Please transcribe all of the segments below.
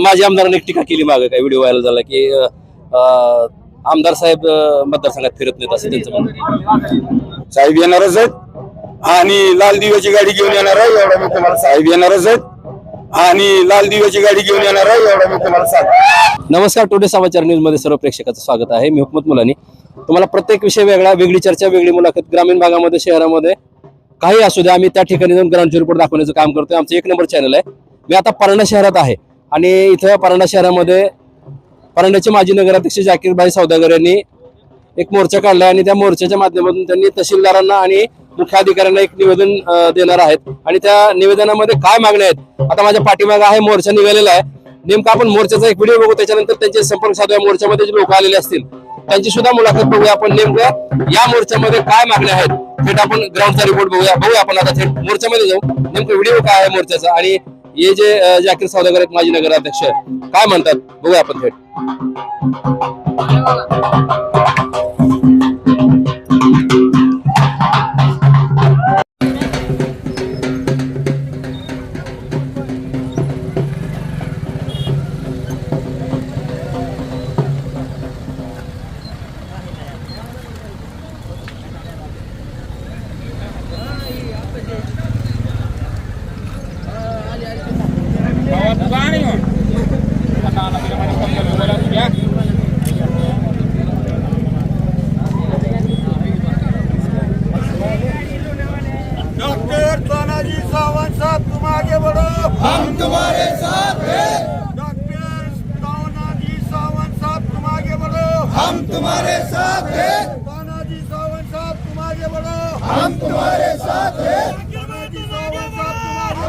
माजी आमदारांनी एक टीका केली मागे काय व्हिडिओ व्हायरल झाला की आमदार साहेब मतदारसंघात फिरत नाहीत असं त्यांचं म्हणणं. साहेब येणारच आहेत. आणि लाल दिव्याची गाडी घेऊन येणार आहे एवढा मी तुम्हाला साहेब येणारच आहेत. आणि लाल दिव्याची गाडी घेऊन येणार आहे एवढा मी तुम्हाला सांगतो. नमस्कार टुडे समाचार न्यूजमध्ये सर्व प्रेक्षकाचं स्वागत आहे. मी हुकमत मुलानी. तुम्हाला प्रत्येक विषय वेगळा वेगळी चर्चा वेगळी मुलाखत ग्रामीण भागामध्ये शहरामध्ये काही असू द्या आम्ही त्या ठिकाणी जाऊन ग्राउंड रिपोर्ट दाखवण्याचं काम करतोय. आमचं एक नंबर चॅनल आहे. मी आता परांडा शहरात आहे. आणि इथं परांडा शहरामध्ये परांड्याचे माजी नगराध्यक्ष जाकीरबाई सौदागर यांनी एक मोर्चा काढलाय आणि त्या मोर्चाच्या माध्यमातून त्यांनी तहसीलदारांना आणि मुख्याधिकाऱ्यांना एक निवेदन देणार आहेत. आणि त्या निवेदनामध्ये काय मागण्या आहेत? आता माझ्या पाठीमागे आहे मोर्चा निघालेला आहे. नेमका आपण मोर्चाचा एक व्हिडिओ बघू त्याच्यानंतर त्यांचे संपर्क साधूया. मोर्चामध्ये जे लोक आलेले असतील त्यांची सुद्धा मुलाखत बघूया आपण. नेमकं या मोर्चामध्ये काय मागण्या आहेत? थेट आपण ग्राउंडचा रिपोर्ट बघूया. बघूया आपण आता थेट मोर्चामध्ये जाऊ. नेमकं व्हिडिओ काय आहे मोर्चाचा? आणि हे जे जाकीर सौदागर आहेत माजी नगराध्यक्ष काय म्हणतात? बघूया आपण थेट.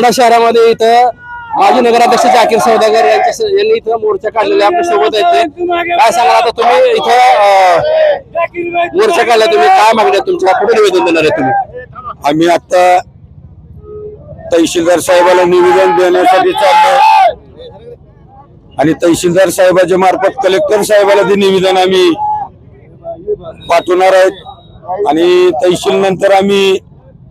परंडा शहरामध्ये इथं माजी नगराध्यक्ष जाकीर सौदागर यांच्या यांनी इथं मोर्चा काढलेला आपल्यासोबत आहेत काय सांगाल आता तुम्ही इथं मोर्चा काढला तुम्ही? काय मागण्या तुमच्या? कुठे निवेदन देणार आहे तुम्ही? आम्ही आता तहसीलदार साहेबाला निवेदन देण्यासाठी चाललो आणि तहसीलदार साहेबाच्या मार्फत कलेक्टर साहेबाला ते निवेदन आम्ही पाठवणार आहेत. आणि तहसील नंतर आम्ही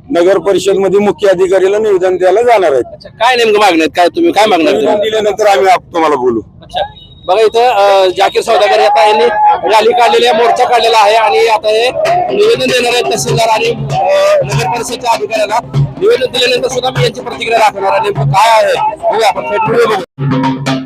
नगर परिषदमध्ये मुख्य अधिकारीला निवेदन द्यायला जाणार आहेत. अच्छा काय नेमकं आहेत? काय तुम्ही काय मागणार निवेदन तुम्ही? दिल्यानंतर आम्ही आप- तुम्हाला बोलू. अच्छा. बघा इथं अं, जाकीर सौदागर आता यांनी रॅली काढलेली आहे मोर्चा काढलेला आहे आणि आता हे निवेदन देणार आहेत तहसीलदार आणि अं, नगर परिषदच्या अधिकाऱ्याला. निवेदन दिल्यानंतर सुद्धा मी यांची प्रतिक्रिया दाखवणार आहे. नेमकं काय आहे? बघूया आपण. थेट व्हिडिओ बघू.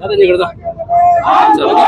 दादा इकडे जा. चला.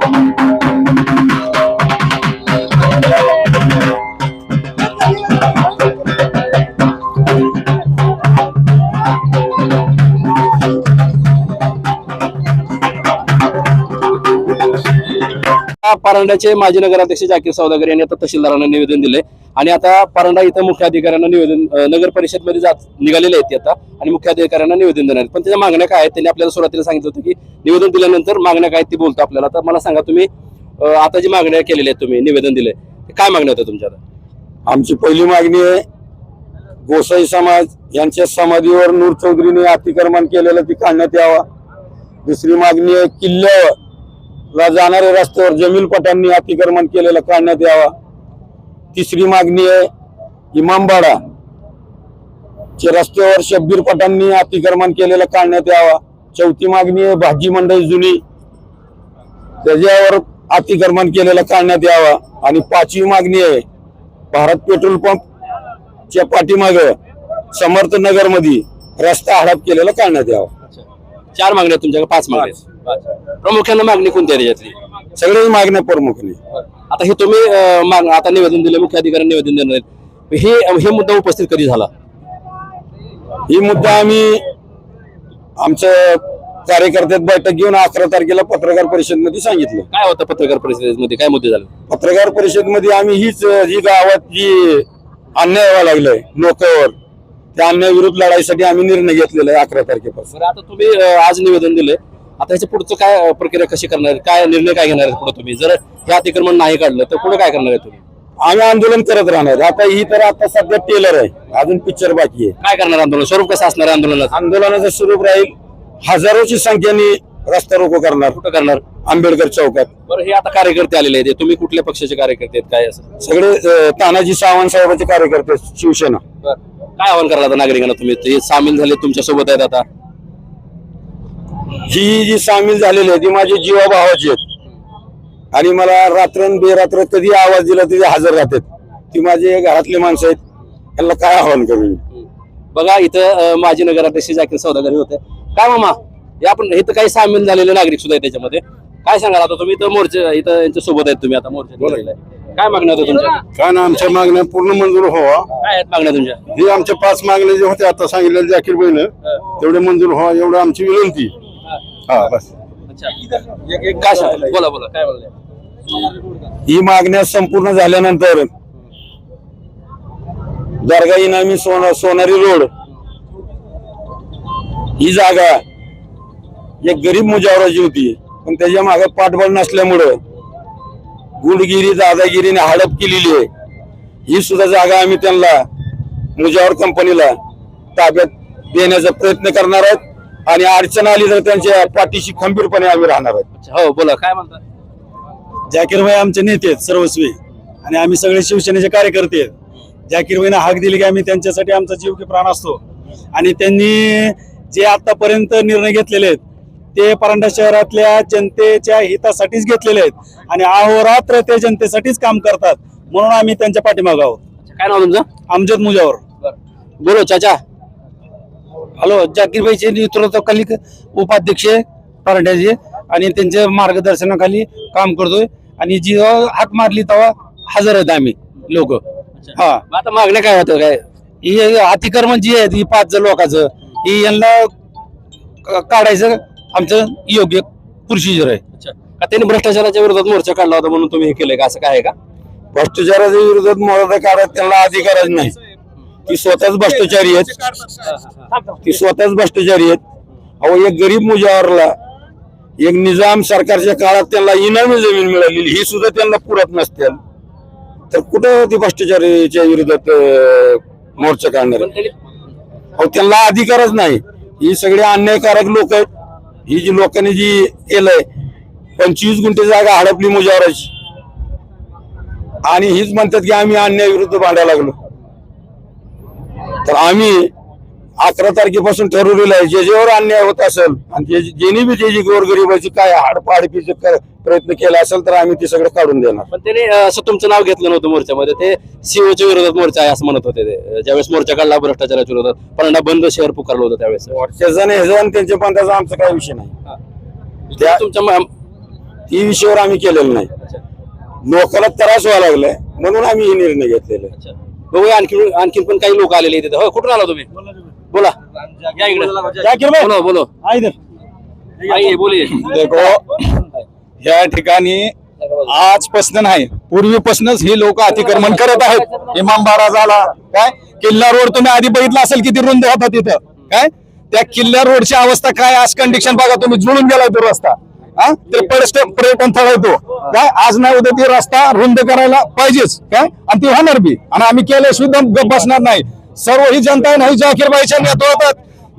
Thank you. परांड्याचे माजी नगराध्यक्ष जाकीर सौदागर यांनी आता तहसीलदारांना निवेदन दिले आणि आता परांडा इथं मुख्य अधिकाऱ्यांना निवेदन नगर परिषदमध्ये जात निघालेले आहेत ते आता आणि मुख्य अधिकाऱ्यांना निवेदन देणार आहेत. पण त्याच्या मागण्या काय आहेत? त्यांनी आपल्याला सुरुवातीला सांगितलं होतं की निवेदन दिल्यानंतर मागण्या काय आहेत बोलतो आपल्याला. तर मला सांगा तुम्ही आता जी मागण्या केलेल्या आहेत तुम्ही निवेदन दिले ते काय मागण्या होत्या तुमच्या आमची पहिली मागणी आहे गोसाई समाज यांच्या समाधीवर नूर चौधरीने अतिक्रमण केलेलं ती काढण्यात यावा. दुसरी मागणी आहे ला जाणाऱ्या रस्त्यावर जमीलपटांनी अतिक्रमण केलेलं काढण्यात यावा. तिसरी मागणी आहे इमामबाडा. चे रस्त्यावर शब्बीर पटांनी अतिक्रमण केलेलं काढण्यात यावा. चौथी मागणी आहे भाजी मंडई जुनी. त्याच्यावर अतिक्रमण केलेलं काढण्यात यावा. आणि पाचवी मागणी आहे भारत पेट्रोल पंप च्या पाठीमाग समर्थनगरमध्ये रस्ता हडप केलेला काढण्यात यावा. चार मागण्या तुमच्याकडे पाच मागण्या प्रामुख्यानं मागणी कोणती आहे त्याच्यातली? सगळेच मागण्या प्रमुखने आता हे तुम्ही अं, माग- आता निवेदन दिले मुख्य अधिकाऱ्यांनी निवेदन देणार आहेत. हे हे मुद्दा उपस्थित कधी झाला? ही मुद्दा आम्ही आमच्या कार्यकर्त्यात बैठक घेऊन अकरा तारखेला पत्रकार परिषदमध्ये सांगितलं. काय होतं पत्रकार परिषदेमध्ये? काय मुद्दे झाले? पत्रकार परिषदमध्ये आम्ही हीच जी गावात जी अन्याय व्हायला लागलाय लोकांवर त्या अन्याय विरुद्ध लढाईसाठी आम्ही निर्णय घेतलेला आहे अकरा तारखेपासून. बरं आता तुम्ही अं, आज निवेदन दिले आता ह्याच्या पुढचं काय प्रक्रिया कशी करणार? काय निर्णय काय घेणार आहेत पुढे तुम्ही? जर हे अतिक्रमण नाही काढलं तर पुढे काय करणार आहे तुम्ही? आम्ही आंदोलन करत राहणार. आता ही तर आता सध्या टेलर आहे. अजून पिक्चर बाकी आहे. काय करणार आंदोलन? स्वरूप कसं असणार आहे आंदोलनाचं? आंदोलनाचं स्वरूप राहील हजारोची संख्येने रस्ता रोको करणार. कुठं करणार? आंबेडकर चौकात. बरं हे आता कार्यकर्ते आलेले आहेत. तुम्ही कुठल्या पक्षाचे कार्यकर्ते आहेत? काय असं? सगळे अं, तानाजी सावंत साहेबांचे कार्यकर्ते आहेत, शिवसेना. काय आवाहन करायला आता नागरिकांना तुम्ही? ते सामील झाले तुमच्यासोबत आहेत आता. ही जी सामील झालेली आहे ती माझी जीवा भावाची आहेत. आणि मला रात्रन बेरात्र कधी आवाज दिला तरी हजर राहतात. ती माझे घरातले माणसं आहेत. त्यांना काय आव्हान करू? बघा इथं माजी नगराध्यक्ष जाकीर सौदागरी होते. काय मामा हे आपण इथं काही सामील झालेले नागरिक सुद्धा आहेत त्याच्यामध्ये. काय सांगाल आता तुम्ही? इथं मोर्चे इथं यांच्या सोबत आहेत तुम्ही आता मोर्चे काय मागण्या होत्या तुमच्या? काय ना आमच्या मागण्या पूर्ण मंजूर व्हावा. काय आहेत मागण्या तुमच्या? ही आमच्या पाच मागण्या जे होत्या आता सांगितलेल्या जाकीर बहिण तेवढे मंजूर व्हावा एवढं आमची विनंती. हा बस. अच्छा एक- एक- काय सांगाल बोला बोला. काय बोलले? ही मागण्या संपूर्ण झाल्यानंतर दर्गा इनामी सोना सोनारी रोड. ही जागा एक गरीब मुजावराची होती पण त्याच्यामागे पाठबळ नसल्यामुळं गुंडगिरी दादागिरीने हडप केलेली आहे. ही सुद्धा जागा आम्ही त्यांना मुजावर कंपनीला ताब्यात देण्याचा प्रयत्न करणार आहोत. आणि अडचण आली तर त्यांच्या पाठीशी खंबीरपणे आम्ही राहणार आहोत. हो बोला काय म्हणता? जाकीरभाई आमचे नेते आहेत सर्वस्वी. आणि आम्ही सगळे शिवसेनेचे कार्यकर्ते आहेत. जाकीरभाईना हाक दिली की आम्ही त्यांच्यासाठी आमचा जीव की प्राण असतो. आणि त्यांनी जे आतापर्यंत निर्णय घेतलेले आहेत ते परांडा शहरातल्या जनतेच्या हितासाठीच घेतलेले आहेत. आणि अहोरात्र ते जनतेसाठीच काम करतात. म्हणून आम्ही त्यांच्या पाठीमागं आहोत. काय नाव तुमचं? आमजद मुजावर. बोलो चाचा. हॅलो जाकीरभाईचे नेतृत्वाखाली उपाध्यक्ष परांड्याचे आणि त्यांच्या मार्गदर्शनाखाली काम करतोय. आणि जी हाक मारली तेव्हा हजर आहेत आम्ही लोक. हा. आता मागण्या काय होत्या? काय? ही अतिक्रमण जी आहे ही पाच जण लोकांचं ही यांना क- काढायचं आमचं योग्य प्रोसिजर आहे. अच्छा. का त्यांनी भ्रष्टाचाराच्या विरोधात मोर्चा काढला होता म्हणून तुम्ही हे केलंय का? असं काय आहे का? भ्रष्टाचाराच्या विरोधात मोर्चा काढत त्यांना अधिकारच नाही. ती स्वतःच भ्रष्टाचारी आहेत. ती स्वतःच भ्रष्टाचारी आहेत. अहो एक गरीब मुजावरला एक निजाम सरकारच्या काळात त्यांना इनामी जमीन मिळालेली ही सुद्धा त्यांना पुरत नसतील. तर कुठं ती भ्रष्टाचारीच्या विरोधात मोर्चा काढणार? अहो त्यांना अधिकारच नाही. ही सगळी अन्यायकारक लोक आहेत. ही जी लोकांनी जी केलंय पंचवीस गुंठे जागा हडपली मुजावराची. आणि हीच म्हणतात की आम्ही अन्याय विरुद्ध भांडायला लागलो. तर आम्ही अकरा तारखेपासून ठरवलेलं आहे जे जेवर अन्याय होत असेल आणि जे ज्यांनी बी त्याची गोरगरिबाची काय हाडपाडपीचे क- प्रयत्न केला असेल तर आम्ही ते सगळं काढून देणार. पण त्याने असं तुमचं नाव घेतलं नव्हतं मोर्चामध्ये ते सीओच्या विरोधात मोर्चा आहे असं म्हणत होते ते. ज्यावेळेस मोर्चा काढला भ्रष्टाचाराच्या विरोधात पहिल्यांदा बंद शहर पुकारलं होतं त्यावेळेस. ह्याचा आणि त्यांच्या पंथाचा आमचा काही विषय नाही. त्या- तुमच्या ती विषयावर आम्ही केलेलं नाही. लोकांना त्रास व्हायला लागलाय म्हणून आम्ही हे निर्णय घेतलेला. बघूया आणखी आणखीन पण काही लोक आलेले तिथे हो कुठून आला तुम्ही? बोला या इकडे. बोलो बोलो. आई बोलिये देखो या ठिकाणी आजपासून नाही पूर्वीपासूनच ही लोक अतिक्रमण करत आहेत. इमामबारा झाला काय? किल्ला रोड तुम्ही आधी बघितला असेल किती रुंद होता तिथं काय? त्या किल्ला रोडची अवस्था काय? आज कंडिशन बघा तुम्ही जुळून गेलाय तो रस्ता हा? ते पर्यटन पर्यटन स्थळ होतो काय? आज नाही उद्या ते रस्ता रुंद करायला पाहिजेच काय? आणि ती होणार बी. आणि आम्ही केले सुद्धा गप बसणार नाही. सर्व ही जनता आहे नाही जाकीरबाईच्या नेतृत्वात.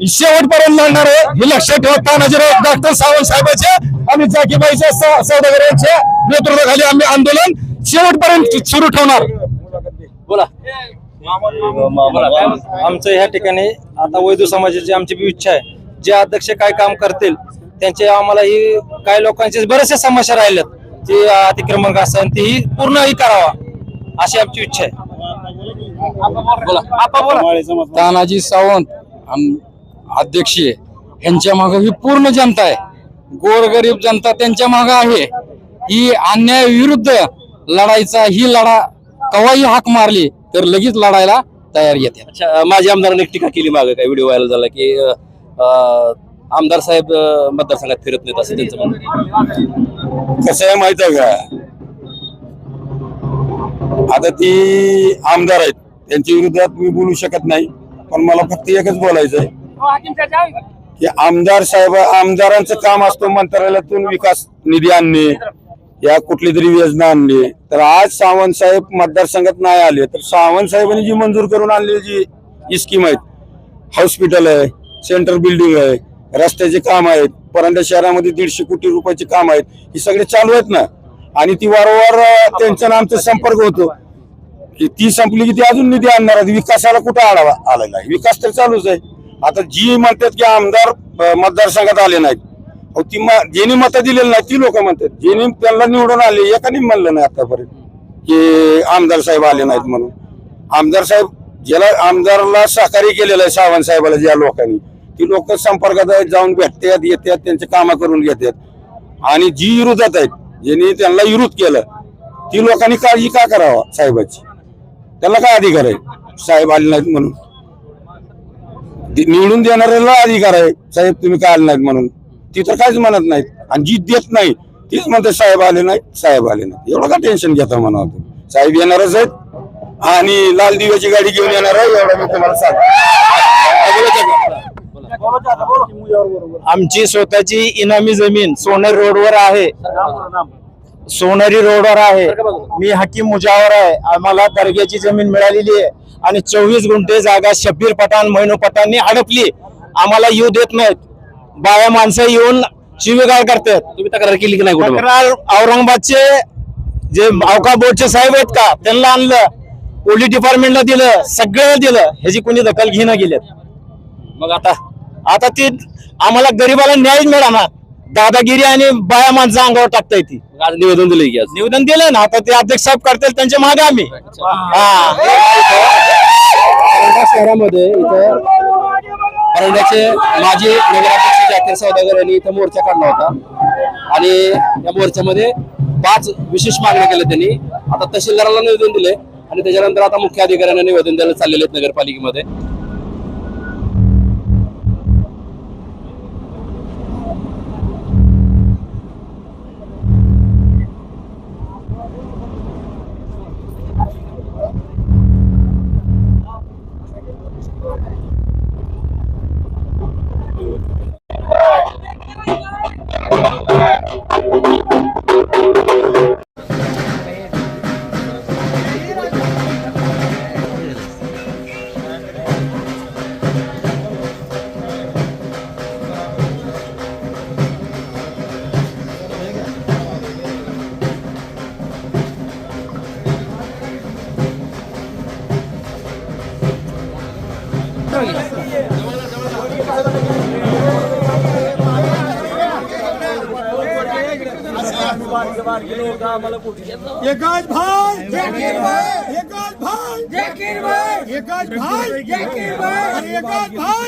शेवटपर्यंत लढणार आहे. हे लक्षात ठेवा तानाजीराव डॉक्टर सावंत साहेबांचे आणि जाकीबाईच्या सौदागर यांच्या नेतृत्वाखाली आम्ही आंदोलन शेवटपर्यंत सुरू ठेवणार. बोला. आमचं ह्या ठिकाणी आता वैद्य समाजाची आमची बी इच्छा आहे. जे अध्यक्ष काय काम करतील त्यांचे आम्हाला ही काही लोकांचे बरेचसे समस्या राहिल्यात. जे अतिक्रमण असतात तेही पूर्णही करावा अशी आमची इच्छा आहे. बोला. आपा बोला. तानाजी सावंत आम- अध्यक्ष यांच्या मागे ही पूर्ण जनता आहे. गोरगरीब जनता त्यांच्या मागे आहे. ही अन्याय विरुद्ध लढायचा ही लढा कवाही हाक मारली तर लगेच लढायला तयार येते माझ्या आमदारांनी एक टीका केली मागे काय व्हिडिओ व्हायरल झाला की आमदार साहेब मतदारसंघात फिरत नाहीत असं त्यांचं म्हणणं कसं आहे माहीत आहे का? आता ती आमदार आहेत. त्यांच्या विरोधात मी बोलू शकत नाही पण मला फक्त एकच बोलायचं आहे की आमदार साहेब आमदारांचं काम असतं मंत्रालयातून विकास निधी आणणे या कुठली तरी योजना आणणे. तर आज सावंत साहेब मतदारसंघात नाही आले तर सावंत साहेबांनी जी मंजूर करून आणलेली जी स्कीम आहेत हॉस्पिटल आहे सेंट्रल बिल्डिंग आहे रस्त्याचे काम आहेत परंडा शहरामध्ये दीडशे कोटी रुपयाचे काम आहेत ही सगळे चालू आहेत ना. आणि ती वारंवार अं, त्यांचा आमचा संपर्क होतो. की ती संपली की ती अजून निधी आणणार विकासाला कुठं आढावा आलेला आहे विकास तर चालूच आहे. आता जी म्हणतात की आमदार मतदारसंघात आले नाहीत. अहो, ती म- ज्यांनी मतं दिलेली नाही ती लोक म्हणतात. ज्यांनी त्यांना निवडून आले एकाने म्हणलं नाही आतापर्यंत की आमदार साहेब आले नाहीत म्हणून. आमदार साहेब ज्याला आमदारला सहकार्य केलेलं आहे सावंत साहेबाला ज्या लोकांनी ती लोक संपर्कात आहेत, जाऊन भेटतात येतात त्यांचे कामं करून घेतात. आणि जी विरोधात आहेत ज्यांनी त्यांना विरोध केलं ती लोकांनी काळजी का करावा साहेबाची? त्याला काय अधिकार आहे? साहेब आले नाहीत म्हणून. निवडून देणाऱ्याला अधिकार आहे. साहेब तुम्ही काय आले नाहीत म्हणून? ती तर काहीच म्हणत नाहीत. आणि जी देत नाही तीच म्हणते साहेब आले नाहीत साहेब आले नाहीत. एवढं का टेन्शन घेता म्हणा साहेब येणारच आहेत. आणि लाल दिव्याची गाडी घेऊन येणार आहे एवढं मी तुम्हाला सांगतो. आमची स्वतःची इनामी जमीन सोनेरी रोडवर आहे. सोनेरी रोडवर आहे. मी हकीम मुजावर आहे. आम्हाला दर्ग्याची जमीन मिळालेली आहे. आणि चोवीस गुंठे जागा शब्बीर पठाण मोहिनो पठाणनी हडपली आम्हाला येऊ देत नाहीत. बाया माणसं येऊन शिवीगाळ करतात. तुम्ही तक्रार केली की नाही तक्रार औरंगाबादचे जे अवका बोर्डचे साहेब आहेत का त्यांना आणलं. पोलीस डिपार्टमेंटला दिलं सगळ्यांना दिलं. ह्याची कोणी दखल घेणं गेलेत. मग आता आता ती आम्हाला गरीबाला न्याय मिळाला दादागिरी आणि बाया माणसं अंगावर टाकता येते आज निवेदन दिलंय की आज? निवेदन दिलं ना. आता ते अध्यक्ष साहेब करतील त्यांच्या मागे आम्ही. हा. परंडा शहरामध्ये इथं परंड्याचे माजी नगराध्यक्ष जाकीर सौदागर यांनी इथं मोर्चा काढला होता. आणि या मोर्चामध्ये पाच विशेष मागण्या केल्या त्यांनी. आता तहसीलदाराला निवेदन दिले आणि त्याच्यानंतर आता मुख्य अधिकाऱ्यांना निवेदन द्यायला चाललेले आहेत नगरपालिकेमध्ये. Thank you. एकच भाई जाकीर भाई एकच भाई जाकीर भाई एकच भाई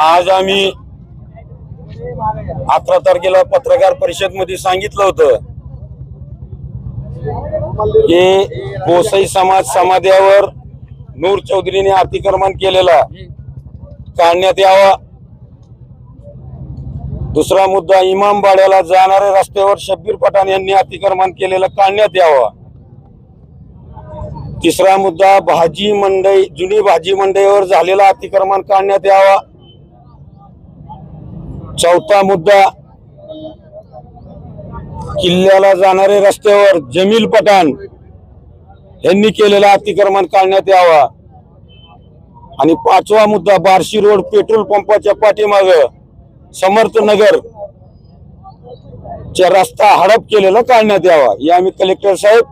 आज आम्ही अकरा तारखेला पत्रकार परिषदमध्ये सांगितलं होतं की गोसाई समाज समाध्यावर नूर चौधरीने अतिक्रमण केलेला काढण्यात यावा. दुसरा मुद्दा इमामबाड्याला जाणाऱ्या रस्त्यावर शब्बीर पठाण यांनी अतिक्रमण केलेलं काढण्यात यावं. तिसरा मुद्दा भाजी मंडई जुनी भाजी मंडईवर झालेला अतिक्रमण काढण्यात यावा. चौथा मुद्दा किल्ल्याला जाणारे रस्त्यावर जमील पठाण यांनी केलेला अतिक्रमण काढण्यात यावा. आणि पाचवा मुद्दा बार्शी रोड पेट्रोल पंपाच्या पाठीमाग समर्थ नगर च्या रस्ता हडप केलेला काढण्यात यावा. या आम्ही कलेक्टर साहेब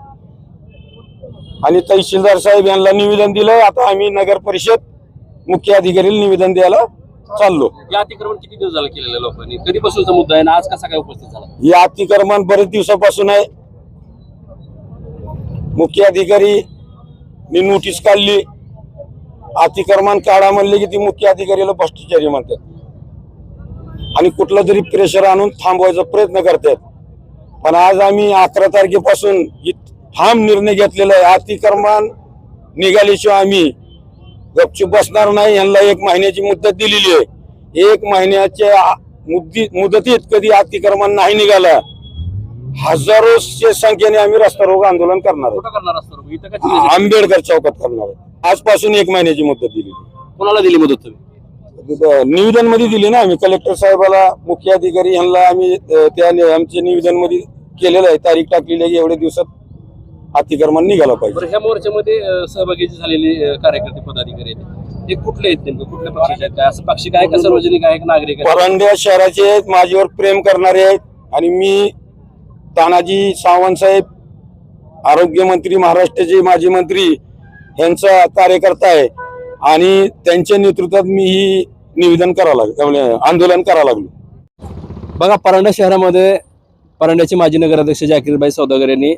आणि तहसीलदार साहेब यांना निवेदन दिलं. आता आम्ही नगर परिषद मुख्य अधिकारीला निवेदन द्यायला चाललो. या अतिक्रमण किती दिवस झालं केलेलं लोकांनी? कधीपासूनचा मुद्दा आहे ना आज कसा काय उपस्थित झाला? हे अतिक्रमण बरेच दिवसापासून आहे. मुख्य अधिकारी मी नोटीस काढली. अतिक्रमण काढा म्हणले की ती मुख्य अधिकारीला भ्रष्टाचारी म्हणतात. आणि कुठलं तरी प्रेशर आणून थांबवायचा प्रयत्न करतात. पण आज आम्ही अकरा तारखेपासून ठाम निर्णय घेतलेला आहे. अतिक्रमण निघाल्याशिवाय आम्ही गपचूप बसणार नाही. यांना एक महिन्याची मुदत दिलेली आहे. एक महिन्याच्या मुद्दी मुदतीत कधी अतिक्रमण नाही निघाला हजारोच्या संख्येने आम्ही रस्ता रोग आंदोलन करणार कुठं करणार असतो इथं का आहे? आंबेडकर चौकात करणार आहे. आजपासून एक महिन्याची मुदत दिलेली कोणाला दिली मदत निवेदनमध्ये दिली ना आम्ही. कलेक्टर साहेबाला मुख्य अधिकारी यांना आम्ही त्या आमच्या निवेदनमध्ये केलेलं आहे. तारीख टाकलेली आहे. एवढ्या दिवसात अतिक्रमण निघाला पाहिजे. बरं ह्या मोर्चामध्ये अं, सहभागी जे झालेले अं, कार्यकर्ते पदाधिकारी आहेत ते कुठले आहेत नेमकं? कुठल्या पक्षाचे आहेत? काय असं पक्षिक आहे का सार्वजनिक आहे का नागरिक आहे परंड्या शहराचे आहेत माझ्यावर प्रेम करणारे आहेत आणि मी तानाजी सावंत साहेब आरोग्यमंत्री महाराष्ट्राचे माजी मंत्री यांचा कार्यकर्ता आहे आणि त्यांच्या नेतृत्वात मी ही निवेदन करावं लागलं आंदोलन करावं लागलो. बघा परांडा शहरामध्ये परांड्याचे माजी नगराध्यक्ष जाकीरबाई सौदागर यांनी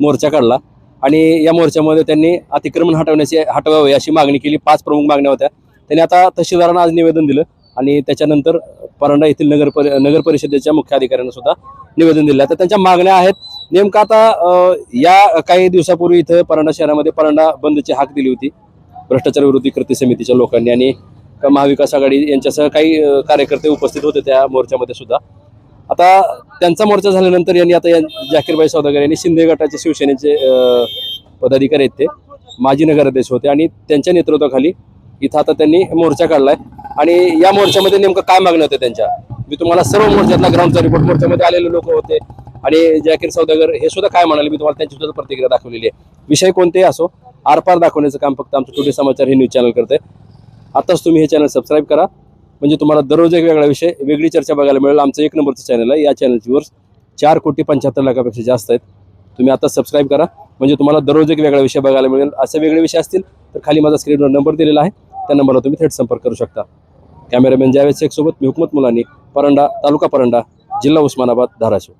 मोर्चा काढला. आणि या मोर्चामध्ये त्यांनी अतिक्रमण हटवण्याची हटवावे अशी मागणी केली. पाच प्रमुख मागण्या होत्या. त्यांनी आता तहसीलदारांना आज निवेदन दिलं. आणि त्याच्यानंतर परांडा येथील नगर परि नगर परिषदेच्या मुख्य अधिकाऱ्यांना सुद्धा निवेदन दिलं. तर त्यांच्या मागण्या आहेत. नेमकं आता या काही दिवसापूर्वी इथं परांडा शहरामध्ये परांडा बंदची हाक दिली होती. भ्रष्टाचार विरोधी कृती समितीच्या लोकांनी आणि महाविकास आघाडी यांच्यासह काही कार्यकर्ते उपस्थित होते त्या मोर्चामध्ये सुद्धा. आता त्यांचा मोर्चा झाल्यानंतर यांनी आता या जाकीरबाई सौदागर यांनी शिंदे गटाचे शिवसेनेचे पदाधिकारी आहेत ते. माजी नगराध्यक्ष होते आणि त्यांच्या नेतृत्वाखाली इथं आता त्यांनी मोर्चा काढलाय. आणि या मोर्चामध्ये नेमकं काय मागण्या होत्या त्यांच्या? मी तुम्हाला सर्व मोर्चातला ग्राउंडचा रिपोर्ट मोर्चामध्ये आलेले लोक होते. आणि जाकीर सौदागर हे सुद्धा काय म्हणाले मी तुम्हाला त्यांची सुद्धा प्रतिक्रिया दाखवलेली आहे. विषय कोणतेही असो आरपार दाखवण्याचं काम फक्त आमचं टुडे समाचार हे न्यूज चॅनल करते आताच तुम्ही हे चॅनल सबस्क्राईब करा. म्हणजे तुम्हाला दररोज एक वेगळा विषय वेगळी चर्चा बघायला मिळेल. आमचं एक नंबरचं चॅनल आहे. या चॅनलची वर्ष चार कोटी पंच्याहत्तर लाखापेक्षा जास्त आहेत. तुम्ही आता सबस्क्राईब करा. म्हणजे तुम्हाला दररोज एक वेगळा विषय बघायला मिळेल. असे वेगळे विषय असतील तर खाली माझा स्क्रीनवर नंबर दिलेला आहे. त्या नंबरला तुम्ही थेट संपर्क करू शकता. कॅमेरामॅन जावेद शेखसोबत मी हुकमत मुलानी परंडा तालुका परंडा जिल्हा उस्मानाबाद धाराशिव.